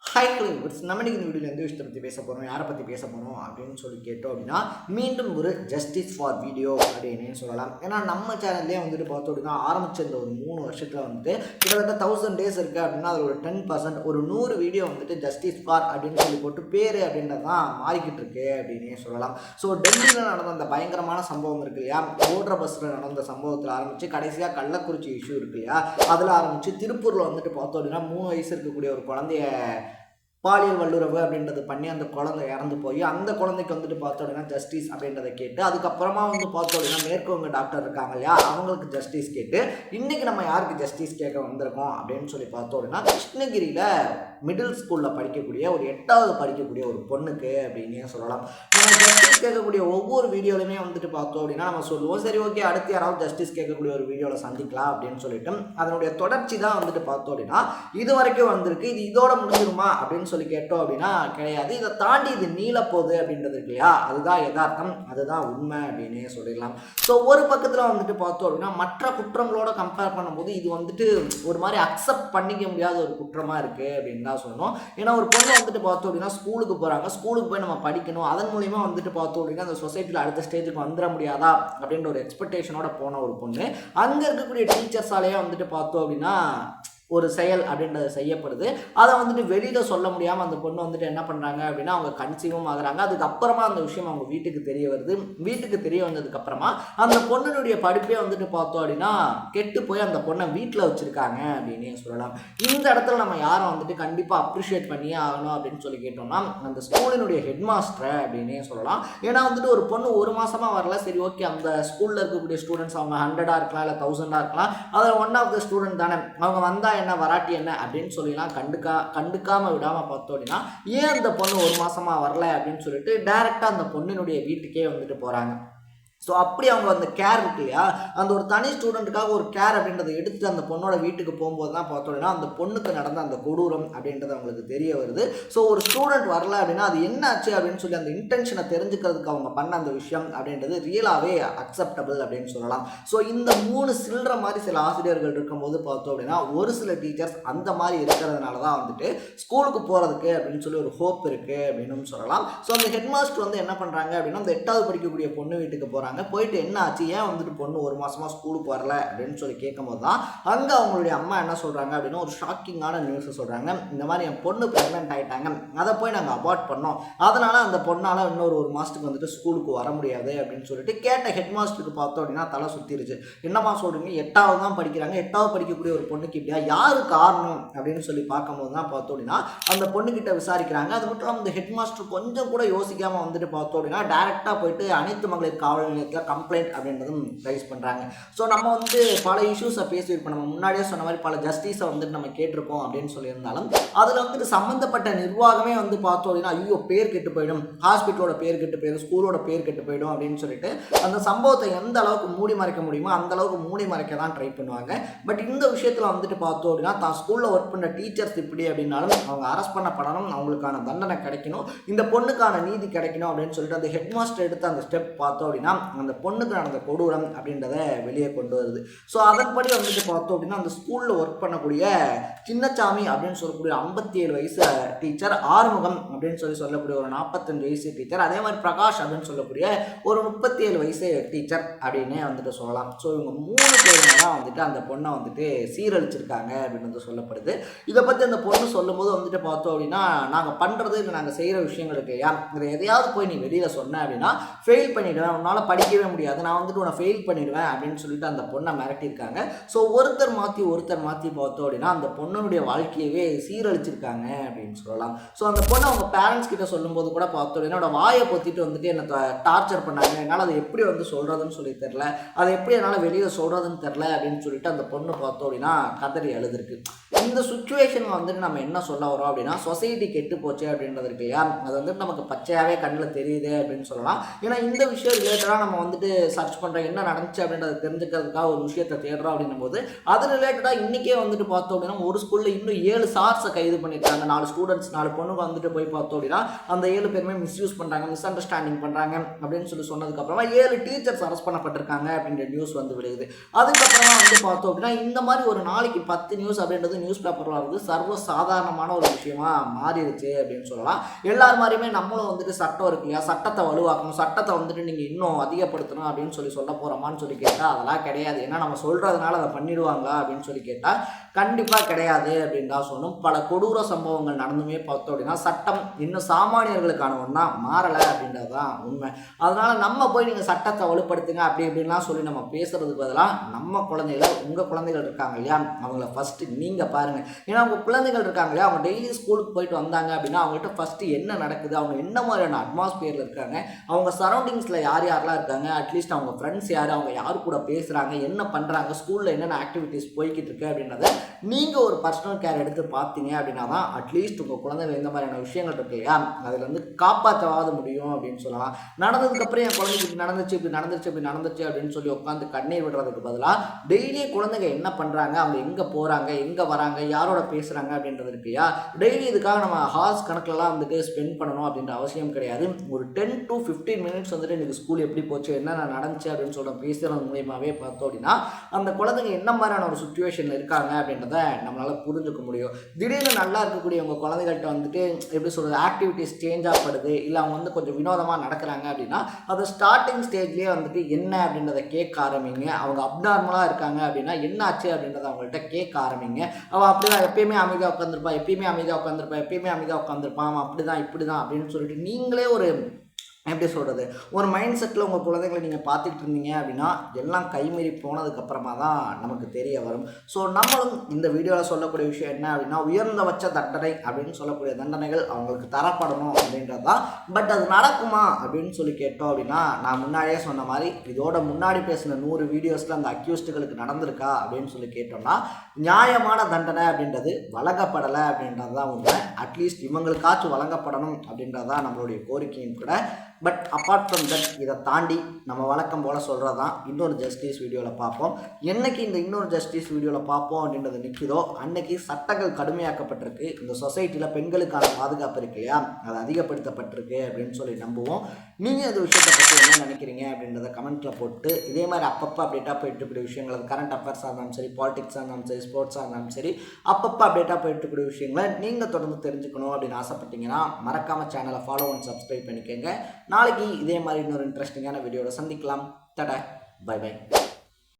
Hiking clings நம்ம இன்னைக்கு இந்த வீடியோவில் எந்த விஷயத்தை பற்றி பேச போகிறோம் யாரை பற்றி பேச போகிறோம் அப்படின்னு சொல்லி கேட்டோம் அப்படின்னா மீண்டும் ஒரு ஜஸ்டிஸ் ஃபார் வீடியோ அப்படின்னு சொல்லலாம். ஏன்னா நம்ம சேனல்லே வந்துட்டு பார்த்தோம் அப்படின்னா ஆரம்பிச்ச இந்த ஒரு மூணு வருஷத்தில் வந்துட்டு கிட்டத்தட்ட தௌசண்ட் டேஸ் இருக்குது அப்படின்னா அதில் ஒரு டென் பர்சன்ட் ஒரு நூறு வீடியோ வந்துட்டு ஜஸ்டிஸ் ஃபார் அப்படின்னு சொல்லி போட்டு பேர் அப்படின்றது தான் மாறிக்கிட்டு இருக்கு அப்படின்னே சொல்லலாம். ஸோ டெல்லியில் நடந்த அந்த பயங்கரமான சம்பவம் இருக்கு இல்லையா? ஓடுற பஸ்ஸில் நடந்த சம்பவத்தில் ஆரம்பித்து கடைசியாக கள்ளக்குறிச்சி இஷ்யூ இருக்கு இல்லையா? அதில் ஆரம்பித்து திருப்பூரில் வந்துட்டு பார்த்தோம் அப்படின்னா மூணு வயசு இருக்கக்கூடிய ஒரு குழந்தைய பாலியல் வல்லுறவு அப்படின்றது பண்ணி அந்த குழந்தை இறந்து போய் அந்த குழந்தைக்கு வந்துட்டு பார்த்தோம் அப்படின்னா ஜஸ்டிஸ் அப்படின்றத கேட்டு அதுக்கப்புறமா வந்து பார்த்தோம் அப்படின்னா மேற்கவங்க டாக்டர் இருக்காங்க இல்லையா அவங்களுக்கு ஜஸ்டிஸ் கேட்டு இன்னைக்கு நம்ம யாருக்கு ஜஸ்டிஸ் கேட்க வந்திருக்கோம் அப்படின்னு சொல்லி பார்த்தோம் அப்படின்னா கிருஷ்ணகிரியில் மிடில் ஸ்கூலில் படிக்கக்கூடிய ஒரு எட்டாவது படிக்கக்கூடிய ஒரு பொண்ணுக்கு அப்படின்னே சொல்லலாம். நம்ம ஜஸ்டிஸ் கேட்கக்கூடிய ஒவ்வொரு வீடியோலையுமே வந்துட்டு பார்த்தோம் அப்படின்னா நம்ம சொல்லுவோம் சரி ஓகே அடுத்து யாராவது ஜஸ்டிஸ் கேட்கக்கூடிய ஒரு வீடியோவில் சந்திக்கலாம் அப்படின்னு சொல்லிட்டு அதனுடைய தொடர்ச்சி தான் வந்துட்டு பார்த்தோம் அப்படின்னா இது வரைக்கும் வந்திருக்கு இது இதோட முடிஞ்சிருமா அப்படின்னு சொல்லி கேட்டோம் அப்படின்னா கிடையாது. இதை தாண்டி இது நீளப்போகுது அப்படின்றது இருக்கு இல்லையா? அதுதான் யதார்த்தம் அதுதான் உண்மை அப்படின்னே சொல்லிடலாம். ஸோ ஒரு பக்கத்தில் வந்துட்டு பார்த்தோம் அப்படின்னா மற்ற குற்றங்களோட கம்பேர் பண்ணும்போது இது வந்துட்டு ஒரு மாதிரி அக்செப்ட் பண்ணிக்க முடியாத ஒரு குற்றமாக இருக்குது அப்படின்னு தான் சொல்லணும். ஏன்னா ஒரு பொண்ணு வந்துட்டு பார்த்தோம் அப்படின்னா ஸ்கூலுக்கு போகிறாங்க ஸ்கூலுக்கு போய் நம்ம படிக்கணும் அதன் மூலியமா வந்துட்டு பார்த்தோம் அப்படின்னா அந்த சொசைட்டியில் அடுத்த ஸ்டேஜுக்கு வந்துட முடியாதா? அப்படின்ற ஒரு எக்ஸ்பெக்டேஷனோட போன ஒரு பொண்ணு. அங்கே இருக்கக்கூடிய டீச்சர்ஸாலேயே வந்துட்டு பார்த்தோம் அப்படின்னா ஒரு செயல் அப்படின்றது செய்யப்படுது. அதை வந்துட்டு வெளியில் சொல்ல முடியாமல் அந்த பொண்ணு வந்துட்டு என்ன பண்ணுறாங்க அப்படின்னா அவங்க கன்சீவும் ஆகுறாங்க. அதுக்கப்புறமா அந்த விஷயம் அவங்க வீட்டுக்கு தெரிய வருது. வீட்டுக்கு தெரிய வந்ததுக்கப்புறமா அந்த பொண்ணுடைய படிப்பே வந்துட்டு பார்த்தோம் அப்படின்னா கெட்டு போய் அந்த பொண்ணை வீட்டில் வச்சுருக்காங்க அப்படின்னு சொல்லலாம். இந்த இடத்துல நம்ம யாரை வந்துட்டு கண்டிப்பாக அப்ரிஷியேட் பண்ணியே ஆகணும் அப்படின்னு சொல்லி கேட்டோம்னா அந்த ஸ்கூலினுடைய ஹெட் மாஸ்டரை அப்படின்னே சொல்லலாம். ஏன்னா வந்துட்டு ஒரு பொண்ணு ஒரு மாதமாக வரல. சரி ஓகே அந்த ஸ்கூலில் இருக்கக்கூடிய ஸ்டூடெண்ட்ஸ் அவங்க ஹண்ட்ரடாக இருக்கலாம் இல்லை தௌசண்டாக இருக்கலாம். அதில் ஒன் ஆஃப் த ஸ்டூடெண்ட் தானே. அவங்க வந்தால் என்ன வராட்டி என்ன அப்படின்னு சொல்லிலாம் கண்டுக்கா கண்டுக்காமல் விடாமல் பார்த்தோம் அப்படின்னா ஏன் அந்த பொண்ணு ஒரு மாதமாக வரல அப்படின்னு சொல்லிட்டு டேரெக்டாக அந்த பொண்ணினுடைய வீட்டுக்கே வந்துட்டு போகிறாங்க ஸோ அப்படி அவங்க அந்த கேர் இருக்கு இல்லையா? அந்த ஒரு தனி ஸ்டூடெண்ட்டுக்காக ஒரு கேர் அப்படின்றத எடுத்துட்டு அந்த பொண்ணோட வீட்டுக்கு போகும்போது தான் பார்த்தோம் அப்படின்னா அந்த பொண்ணுக்கு நடந்த அந்த கொடூரம் அப்படின்றது அவங்களுக்கு தெரிய வருது. ஸோ ஒரு ஸ்டூடெண்ட் வரல அப்படின்னா அது என்ன ஆச்சு அப்படின்னு சொல்லி அந்த இன்டென்ஷனை தெரிஞ்சுக்கிறதுக்கு அவங்க பண்ண அந்த விஷயம் அப்படின்றது ரியலாகவே அக்செப்டபிள் அப்படின்னு சொல்லலாம். ஸோ இந்த மூணு சில்லற மாதிரி சில ஆசிரியர்கள் இருக்கும்போது பார்த்தோம் அப்படின்னா ஒரு சில டீச்சர்ஸ் அந்த மாதிரி இருக்கிறதுனால தான் வந்துட்டு ஸ்கூலுக்கு போகிறதுக்கு அப்படின்னு சொல்லி ஒரு ஹோப் இருக்குது அப்படின்னு சொல்லலாம். ஸோ அந்த ஹெட்மாஸ்டர் வந்து என்ன பண்ணுறாங்க அப்படின்னா அந்த எட்டாவது படிக்கக்கூடிய பொண்ணு வீட்டுக்கு போகிறாங்க போயிட்டு என்ன ஆச்சு? ஏன் வந்துட்டு பொண்ணு ஒரு மாதமாக ஸ்கூலுக்கு வரல? அப்படின்னு சொல்லி கேட்கும்போது தான் அங்கே அவங்களுடைய அம்மா என்ன சொல்கிறாங்க அப்படின்னா ஒரு ஷாக்கிங்கான நியூஸை சொல்கிறாங்க இந்த மாதிரி என் பொண்ணு ப்ரெக்னென்ட் ஆகிட்டாங்க அதை போய் நாங்கள் அபார்ட் பண்ணோம். அதனால் அந்த பொண்ணால் இன்னொரு ஒரு மாதத்துக்கு வந்துட்டு ஸ்கூலுக்கு வர முடியாது அப்படின்னு சொல்லிட்டு கேட்ட ஹெட் மாஸ்டருக்கு பார்த்தோம் அப்படின்னா தலை சுற்றிருச்சு என்னம்மா சொல்கிறீங்க எட்டாவது தான் படிக்கிறாங்க. எட்டாவது படிக்கக்கூடிய ஒரு பொண்ணுக்கு இப்படியா? யாரு காரணம்? அப்படின்னு சொல்லி பார்க்கும்போது தான் பார்த்தோம் அப்படின்னா அந்த பொண்ணுக்கிட்ட விசாரிக்கிறாங்க. அது மட்டும் அந்த ஹெட் மாஸ்டர் கொஞ்சம் கூட யோசிக்காமல் வந்துட்டு பார்த்தோம் அப்படின்னா டேரெக்டாக போயிட்டு அனைத்து மகளிர் காவல் நிலையத்தில் கம்ப்ளைண்ட் அப்படின்றதும் ரைஸ் பண்ணுறாங்க ஸோ நம்ம வந்து பல இஷ்யூஸை பேசியிருப்போம் நம்ம முன்னாடியே சொன்ன மாதிரி பல ஜஸ்டிஸை வந்துட்டு நம்ம கேட்டிருப்போம் அப்படின்னு சொல்லியிருந்தாலும் அதில் வந்துட்டு சம்மந்தப்பட்ட நிர்வாகமே வந்து பார்த்தோம் அப்படின்னா ஐயோ பேர் கெட்டு போயிடும். ஹாஸ்பிட்டலோட பேர் கெட்டு போயிடும். ஸ்கூலோட பேர் கெட்டு போயிடும் அப்படின்னு சொல்லிட்டு அந்த சம்பவத்தை எந்த அளவுக்கு மூடி மறைக்க முடியுமோ அந்த அளவுக்கு மூடி மறைக்க தான் ட்ரை பண்ணுவாங்க. பட் இந்த விஷயத்தில் வந்துட்டு பார்த்தோம் அப்படின்னா தான் ஸ்கூலில் ஒர்க் பண்ண டீச்சர்ஸ் இப்படி அப்படின்னாலும் அவங்க அரெஸ்ட் பண்ணப்படணும். அவங்களுக்கான தண்டனை கிடைக்கணும். இந்த பொண்ணுக்கான நீதி கிடைக்கணும் அப்படின்னு சொல்லிட்டு அந்த ஹெட் மாஸ்டர் எடுத்த அந்த ஸ்டெப் பார்த்தோம் அப்படின்னா அந்த பொண்ணுக்கு நடந்த கொடூரம் அப்படின்றத வெளியே கொண்டு வருது. ஸோ அதன்படி வந்துட்டு பார்த்தோம் அப்படின்னா அந்த ஸ்கூலில் ஒர்க் பண்ணக்கூடிய சின்னச்சாமி அப்படின்னு சொல்லக்கூடிய ஐம்பத்தி ஏழு வயசு டீச்சர் ஆறுமுகம் அப்படின்னு சொல்லி சொல்லக்கூடிய ஒரு நாற்பத்தஞ்சு வயசு டீச்சர் அதே மாதிரி பிரகாஷ் அப்படின்னு சொல்லக்கூடிய ஒரு முப்பத்தி ஏழு வயசு டீச்சர் அப்படின்னே வந்துட்டு சொல்லலாம். ஸோ இவங்க மூணு பேருமே தான் வந்துட்டு அந்த பொண்ணை வந்துட்டு சீரழிச்சிருக்காங்க அப்படின்னு வந்து சொல்லப்படுது. இதை பற்றி அந்த பொண்ணு சொல்லும்போது வந்துட்டு பார்த்தோம் அப்படின்னா நாங்கள் பண்ணுறது இல்லை நாங்கள் செய்கிற விஷயங்கள் யார் இதை எதையாவது போய் நீ வெளியில் சொன்ன அப்படின்னா ஃபெயில் பண்ணிவிடுவேன் உன்னால் படிக்கவே முடியாது. நான் வந்துட்டு உன்னை ஃபெயில் பண்ணிடுவேன் அப்படின்னு சொல்லிட்டு அந்த பொண்ணை மிரட்டியிருக்காங்க. ஸோ ஒருத்தர் மாற்றி ஒருத்தர் மாற்றி பார்த்தோம் அப்படின்னா அந்த பொண்ணுடைய வாழ்க்கையவே சீரழிச்சிருக்காங்க அப்படின்னு சொல்லலாம். ஸோ அந்த பொண்ணை அவங்க பேரண்ட்ஸ் கிட்ட சொல்லும்போது கூட பார்த்தோம். என்னோட வாயை பொத்திட்டு வந்துட்டு என்னை டார்ச்சர் பண்ணாங்க. என்னால் அதை எப்படி வந்து சொல்கிறதுன்னு சொல்லி தெரில அதை எப்படி என்னால் வெளியில் சொல்கிறதுன்னு தெரில அப்படின்னு சொல்லிட்டு அந்த பொண்ணு பார்த்தோம் அப்படின்னா கதறி எழுதுருக்கு இந்த சுச்சுவேஷன் வந்துட்டு நம்ம என்ன சொல்ல வரோம் அப்படின்னா சொசைட்டி கெட்டு போச்சு அப்படின்றது இருக்கு இல்லையா? அது வந்துட்டு நமக்கு பச்சையாகவே கண்ணில் தெரியுது அப்படின்னு சொல்லலாம். ஏன்னா இந்த விஷயம் ரிலேட்டடாக நம்ம வந்துட்டு சர்ச் பண்ணுறோம் என்ன நடந்துச்சு அப்படின்றத தெரிஞ்சுக்கிறதுக்காக ஒரு விஷயத்தை தேடுறோம் அப்படின்னும் போது அது ரிலேட்டடாக இன்றைக்கே வந்துட்டு பார்த்தோம் அப்படின்னா ஒரு ஸ்கூலில் இன்னும் ஏழு சார்ஸை கைது பண்ணியிருக்காங்க நாலு ஸ்டூடெண்ட்ஸ் நாலு பொண்ணுங்க வந்துட்டு போய் பார்த்தோம் அப்படின்னா அந்த ஏழு பேருமே மிஸ்யூஸ் பண்ணுறாங்க மிஸ் அண்டர்ஸ்டாண்டிங் பண்ணுறாங்க அப்படின்னு சொல்லி சொன்னதுக்கப்புறமா ஏழு டீச்சர்ஸ் அரெஸ்ட் பண்ணப்பட்டிருக்காங்க அப்படின்ற நியூஸ் வந்து விழுகுது. அதுக்கப்புறமா வந்து பார்த்தோம் அப்படின்னா இந்த மாதிரி ஒரு நாளைக்கு பத்து நியூஸ் அப்படின்றது நியூஸ் பேப்பரில் வந்து சர்வ சாதாரணமான ஒரு விஷயமா மாறிடுச்சு அப்படின்னு சொல்லலாம். எல்லார் மாதிரியுமே நம்மளும் வந்துட்டு சட்டம் இருக்கு இல்லையா? சட்டத்தை வலுவாக்கணும். சட்டத்தை வந்துட்டு நீங்கள் இன்னும் அதிகப்படுத்தணும் அப்படின்னு சொல்லி சொல்ல போகிறோமான்னு சொல்லி கேட்டால் அதெல்லாம் கிடையாது. ஏன்னா நம்ம சொல்கிறதுனால அதை பண்ணிடுவாங்களா அப்படின்னு சொல்லி கேட்டால் கண்டிப்பாக கிடையாது அப்படின்னு தான் சொல்லணும். பல கொடூர சம்பவங்கள் நடந்துமே பார்த்தோம் அப்படின்னா சட்டம் இன்னும் சாமானியர்களுக்கான ஒன்றா மாறலை அப்படின்றது தான் உண்மை. அதனால் நம்ம போய் நீங்கள் சட்டத்தை வலுப்படுத்துங்க அப்படி இப்படின்லாம் சொல்லி நம்ம பேசுகிறதுக்கு பதிலாக நம்ம குழந்தைகள் உங்கள் குழந்தைகள் இருக்காங்க இல்லையா? அவங்கள ஃபஸ்ட்டு நீங்கள் பாருங்கள் ஏன்னா உங்கள் குழந்தைகள் இருக்காங்க இல்லையா? அவங்க டெய்லி ஸ்கூலுக்கு போயிட்டு வந்தாங்க அப்படின்னா அவங்ககிட்ட ஃபஸ்ட்டு என்ன நடக்குது? அவங்க என்ன மாதிரியான அட்மாஸ்பியரில் இருக்காங்க? அவங்க சரௌண்டிங்ஸில் யார் யாரெல்லாம் இருக்காங்க? அட்லீஸ்ட் அவங்க ஃப்ரெண்ட்ஸ் யார்? அவங்க யார் கூட பேசுகிறாங்க என்ன பண்ணுறாங்க ஸ்கூலில் என்னென்ன ஆக்டிவிட்டீஸ் போய்கிட்டு இருக்கு அப்படின்றத நீங்கள் ஒரு பர்சனல் கேர் எடுத்து பார்த்தீங்க அப்படின்னா தான் அட்லீஸ்ட் உங்கள் குழந்தைங்க இந்த மாதிரியான விஷயங்கள் இருக்கு இல்லையா? அதில் வந்து காப்பாற்றவாத முடியும் அப்படின்னு சொல்லலாம். நடந்ததுக்கப்புறம் என் குழந்தைக்கு இப்படி நடந்துச்சு இப்படி நடந்துச்சு இப்படி நடந்துச்சு அப்படின்னு சொல்லி உட்காந்து கண்ணீர் விடுறதுக்கு பதிலாக டெய்லி குழந்தைங்க என்ன பண்ணுறாங்க அவங்க எங்கே போகிறாங்க எங்கே வராங்க? யாரோட பேசுகிறாங்க அப்படின்றது இருக்கு இல்லையா? டெய்லி இதுக்காக நம்ம ஹார்ஸ் கணக்கிலலாம் வந்துட்டு ஸ்பெண்ட் பண்ணணும் அப்படின்ற அவசியம் கிடையாது. ஒரு டென் டு ஃபிஃப்டீன் மினிட்ஸ் வந்துட்டு எனக்கு ஸ்கூல் எப்படி போச்சு என்னென்ன நடந்துச்சு அப்படின்னு சொல்கிற பேசுகிறது மூலியமாகவே பார்த்தோம் அப்படின்னா அந்த குழந்தைங்க என்ன மாதிரியான ஒரு சுச்சுவேஷனில் இருக்காங்க அப்படின்றத நம்மளால் புரிஞ்சுக்க முடியும். திடீர்னு நல்லா இருக்கக்கூடிய உங்கள் குழந்தைகள்கிட்ட வந்துட்டு எப்படி சொல்கிறது ஆக்டிவிட்டிஸ் சேஞ்ச் ஆகப்படுது இல்லை அவங்க வந்து கொஞ்சம் வினோதமாக நடக்கிறாங்க அப்படின்னா அது ஸ்டார்டிங் ஸ்டேஜ்லேயே வந்துட்டு என்ன அப்படின்றத கேட்க ஆரம்பிங்க. அவங்க அப்நார்மலாக இருக்காங்க அப்படின்னா என்ன ஆச்சு அப்படின்றத அவங்கள்ட்ட கேட்க ஆரம்பிங்க. அவள் அப்படி தான் எப்பயுமே அமைதியாக உட்காந்துருப்பா எப்பயுமே அமைதியாக உட்காந்துருப்பா எப்பயுமே அமைதியாக உட்காந்துருப்பான் அவன் அப்படி தான் இப்படி தான் அப்படின்னு சொல்லிட்டு நீங்களே ஒரு எப்படி சொல்கிறது ஒரு மைண்ட் செட்டில் உங்கள் குழந்தைங்களை நீங்கள் பார்த்துட்டு இருந்தீங்க அப்படின்னா எல்லாம் கைமீறி போனதுக்கப்புறமா தான் நமக்கு தெரிய வரும். ஸோ நம்மளும் இந்த வீடியோவில் சொல்லக்கூடிய விஷயம் என்ன அப்படின்னா உயர்ந்தபட்ச தண்டனை அப்படின்னு சொல்லக்கூடிய தண்டனைகள் அவங்களுக்கு தரப்படணும் அப்படின்றது தான். பட் அது நடக்குமா அப்படின்னு சொல்லி கேட்டோம் அப்படின்னா நான் முன்னாடியே சொன்ன மாதிரி இதோட முன்னாடி பேசின நூறு வீடியோஸில் அந்த அக்யூஸ்டுகளுக்கு நடந்திருக்கா அப்படின்னு சொல்லி கேட்டோம்னா நியாயமான தண்டனை அப்படின்றது வழங்கப்படலை அப்படின்றது தான் உண்மை. அட்லீஸ்ட் இவங்களுக்காச்சும் வழங்கப்படணும் அப்படின்றது தான் நம்மளுடைய கோரிக்கையும் கூட. பட் அப்பார்ட் ஃப்ரம் தட் இதை தாண்டி நம்ம வழக்கம் போல் சொல்கிறது தான் இன்னொரு ஜஸ்டிஸ் வீடியோவில் பார்ப்போம். என்னைக்கு இந்த இன்னொரு ஜஸ்டிஸ் வீடியோவில் பார்ப்போம் அப்படின்றது நிற்குதோ அன்னைக்கு சட்டங்கள் கடுமையாக்கப்பட்டிருக்கு. இந்த சொசைட்டியில் பெண்களுக்கான பாதுகாப்பு இருக்கு இல்லையா? அது அதிகப்படுத்தப்பட்டிருக்கு அப்படின்னு சொல்லி நம்புவோம். நீங்கள் இந்த விஷயத்தை பற்றி என்ன நினைக்கிறீங்க அப்படின்றத கமெண்ட்டில் போட்டு இதே மாதிரி அப்பப்போ அப்டேட்டாக போயிட்டு இப்படி விஷயங்கள் கரண்ட் அஃபேர்ஸாக இருந்தாலும் சரி பாலிடிக்ஸாக இருந்தாலும் சரி ஸ்போர்ட்ஸாக இருந்தாலும் சரி அப்பப்போ அப்டேட்டாக போயிட்டு இருக்கக்கூடிய விஷயங்களை நீங்கள் தொடர்ந்து தெரிஞ்சுக்கணும் அப்படின்னு ஆசைப்பட்டீங்கன்னா மறக்காமல் சேனலை ஃபாலோ அண்ட் சப்ஸ்கிரைப் பண்ணிக்கோங்க. நாளைக்கு இதே மாதிரி இன்னொரு இன்ட்ரெஸ்டிங்கான வீடியோவில் சந்திக்கலாம். தட பை பை